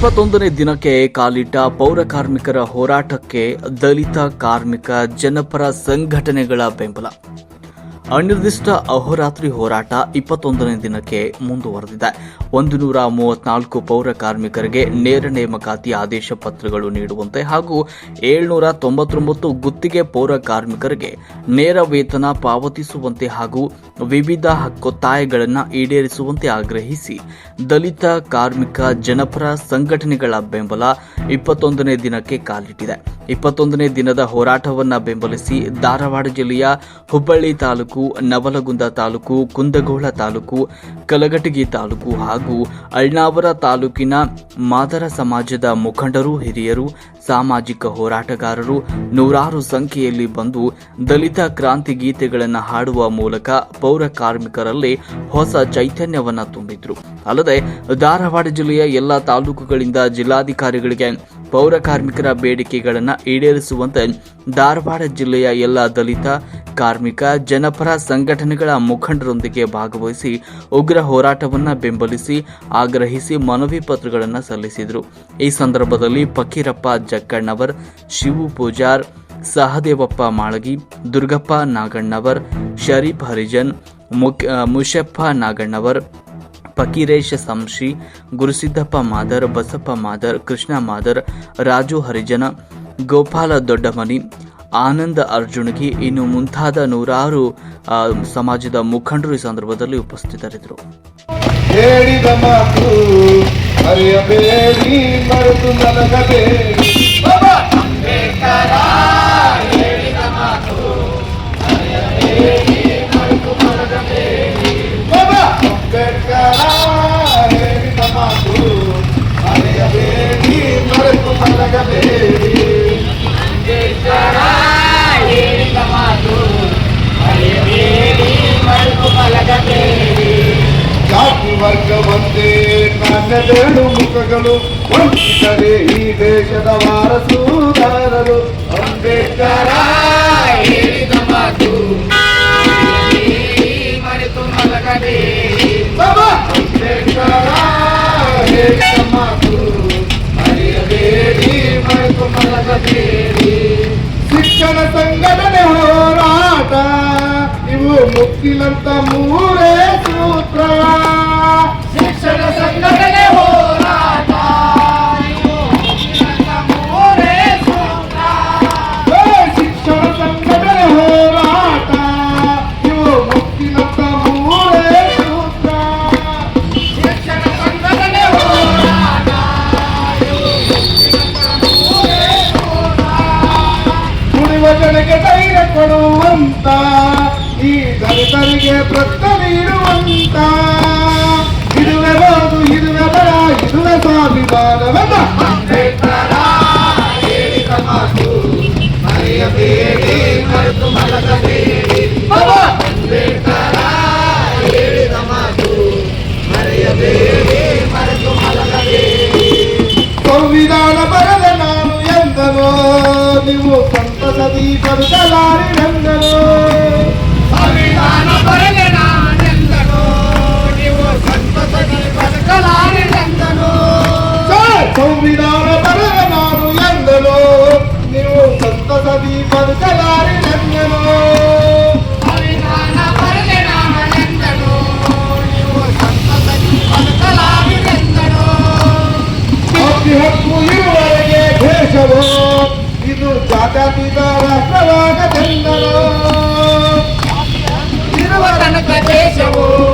ಇಪ್ಪತ್ತೊಂದನೇ ದಿನಕ್ಕೆ ಕಾಲಿಟ್ಟ ಪೌರ ಕಾರ್ಮಿಕರ ಹೋರಾಟಕ್ಕೆ ದಲಿತ ಕಾರ್ಮಿಕ ಜನಪರ ಸಂಘಟನೆಗಳ ಬೆಂಬಲ. ಅನಿರ್ದಿಷ್ಟ ಅಹೋರಾತ್ರಿ ಹೋರಾಟ ಇಪ್ಪತ್ತೊಂದನೇ ದಿನಕ್ಕೆ ಮುಂದುವರೆದಿದೆ. ಒಂದು ನೂರ ಮೂವತ್ನಾಲ್ಕು ಪೌರ ಕಾರ್ಮಿಕರಿಗೆ ನೇರ ನೇಮಕಾತಿ ಆದೇಶ ಪತ್ರಗಳು ನೀಡುವಂತೆ ಹಾಗೂ ಏಳ್ನೂರ ತೊಂಬತ್ತೊಂಬತ್ತು ಗುತ್ತಿಗೆ ಪೌರ ಕಾರ್ಮಿಕರಿಗೆ ನೇರ ವೇತನ ಪಾವತಿಸುವಂತೆ ಹಾಗೂ ವಿವಿಧ ಹಕ್ಕೊತ್ತಾಯಗಳನ್ನು ಈಡೇರಿಸುವಂತೆ ಆಗ್ರಹಿಸಿ ದಲಿತ ಕಾರ್ಮಿಕ ಜನಪರ ಸಂಘಟನೆಗಳ ಬೆಂಬಲ ಇಪ್ಪತ್ತೊಂದನೇ ದಿನಕ್ಕೆ ಕಾಲಿಟ್ಟಿದೆ. ಇಪ್ಪತ್ತೊಂದನೇ ದಿನದ ಹೋರಾಟವನ್ನು ಬೆಂಬಲಿಸಿ ಧಾರವಾಡ ಜಿಲ್ಲೆಯ ಹುಬ್ಬಳ್ಳಿ ತಾಲೂಕು, ನವಲಗುಂದ ತಾಲೂಕು, ಕುಂದಗೋಳ ತಾಲೂಕು, ಕಲಘಟಗಿ ತಾಲೂಕು ಹಾಗೂ ಅಳ್ನಾವರ ತಾಲೂಕಿನ ಮಾದರ ಸಮಾಜದ ಮುಖಂಡರು, ಹಿರಿಯರು, ಸಾಮಾಜಿಕ ಹೋರಾಟಗಾರರು ನೂರಾರು ಸಂಖ್ಯೆಯಲ್ಲಿ ಬಂದು ದಲಿತ ಕ್ರಾಂತಿ ಗೀತೆಗಳನ್ನು ಹಾಡುವ ಮೂಲಕ ಪೌರ ಕಾರ್ಮಿಕರಲ್ಲಿ ಹೊಸ ಚೈತನ್ಯವನ್ನು ತುಂಬಿದ್ರು. ಅಲ್ಲದೆ ಧಾರವಾಡ ಜಿಲ್ಲೆಯ ಎಲ್ಲ ತಾಲೂಕುಗಳಿಂದ ಜಿಲ್ಲಾಧಿಕಾರಿಗಳಿಗೆ ಪೌರ ಕಾರ್ಮಿಕರ ಬೇಡಿಕೆಗಳನ್ನು ಈಡೇರಿಸುವಂತೆ ಧಾರವಾಡ ಜಿಲ್ಲೆಯ ಎಲ್ಲ ದಲಿತ, ಕಾರ್ಮಿಕ, ಜನಪರ ಸಂಘಟನೆಗಳ ಮುಖಂಡರೊಂದಿಗೆ ಭಾಗವಹಿಸಿ ಉಗ್ರ ಹೋರಾಟವನ್ನು ಬೆಂಬಲಿಸಿ ಆಗ್ರಹಿಸಿ ಮನವಿ ಪತ್ರಗಳನ್ನು ಸಲ್ಲಿಸಿದರು. ಈ ಸಂದರ್ಭದಲ್ಲಿ ಫಕೀರಪ್ಪ ಜಕ್ಕಣ್ಣವರ್, ಶಿವು ಪೂಜಾರ್, ಸಹದೇವಪ್ಪ ಮಾಳಗಿ, ದುರ್ಗಪ್ಪ ನಾಗಣ್ಣವರ್, ಶರೀಫ್ ಹರಿಜನ್ ಮುಖ್ಯ ಮುಷಪ್ಪ ನಾಗಣ್ಣವರ್ ಫಕೀರೇಶ ಸಂಶಿ, ಗುರುಸಿದ್ದಪ್ಪ ಮಾದರ್, ಬಸಪ್ಪ ಮಾದರ್, ಕೃಷ್ಣ ಮಾದರ್, ರಾಜು ಹರಿಜನ, ಗೋಪಾಲ ದೊಡ್ಡಮನಿ, ಆನಂದ ಅರ್ಜುನಗಿ ಇನ್ನು ಮುಂತಾದ ನೂರಾರು ಸಮಾಜದ ಮುಖಂಡರು ಈ ಸಂದರ್ಭದಲ್ಲಿ ಉಪಸ್ಥಿತರಿದ್ದರು. ನಾಣ್ಯದೇಳು ಮುಖಗಳು ವಂಚಿತರೇ ಈ ದೇಶದ ವಾರಸುದಾರರು ಅಂಬೇಡ್ಕರ ಹೇಳಿದ ಮಾತು ಮರೆತು ಮಲಗಬೇಡಿ ಬಾಬಾ ಅಂಬೇಡ್ಕರ ಹೇಳಿದ ಮಾತು ಮರೆಯಬೇಡಿ ಮರೆತು ಮಲಗಬೇಡಿ ಶಿಕ್ಷಣ ಸಂಘಟನೆ ಹೋರಾಟ ಇವು ಮುಕ್ತಿಲಂತ ಮೂರೇ ದಲಿತರಿಗೆ ಪ್ರಶ್ನ ನೀಡುವಂತ ಇದುವೆ ಬೋದು ಇದುವೆ ಬರ ಇದುವೆ ಸ್ವಾಭಿಮಾನವೆಂದ ಅಂಬೇಡ್ಕರ ಹೇಳಿದ ಮಾತು ಮರೆಯಬೇಡಿ ಮರೆತು ಮಲಗಬೇಡಿ ಬಾಬಾ ಅಂಬೇಡ್ಕರ ಹೇಳಿದ ಮಾತು ಮರೆಯಬೇಡಿ ಮರೆತು ಮಲಗಬೇಡಿ ಸಂವಿಧಾನ ಬರದ ನಾನು ಎಂದನೋ ನೀವು ಸಂತಸದಿ ಬದುಕಲಾರಿನೆಂದನೋ ಸಂವಿಧಾನ ಬರದೆ ನಾನೆಂದನೋ ನೀವು ಸಂತಸದಿ ಬದುಕಲಾರಿನೆಂದನೋ ಸಂವಿಧಾನ ಬರದ ನಾನು ಎಂದನೋ ನೀವು ಸಂತಸದಿ ಬದುಕಲಾರಿನೆಂದನೋ ಸಂವಿಧಾನ ಬರದೆ ನಾನೆಂದನೋ ನೀವು ಸಂತಸದಿ ಬದುಕಲಾರಿನೆಂದನೋ ಅತಿ ಹಕ್ಕು ಇರುವವರೆಗೆ ದೇಶವು ಇದು ಜಾತ್ಯತೀತ ರಾಷ್ಟ್ರವಾಗ seja amor.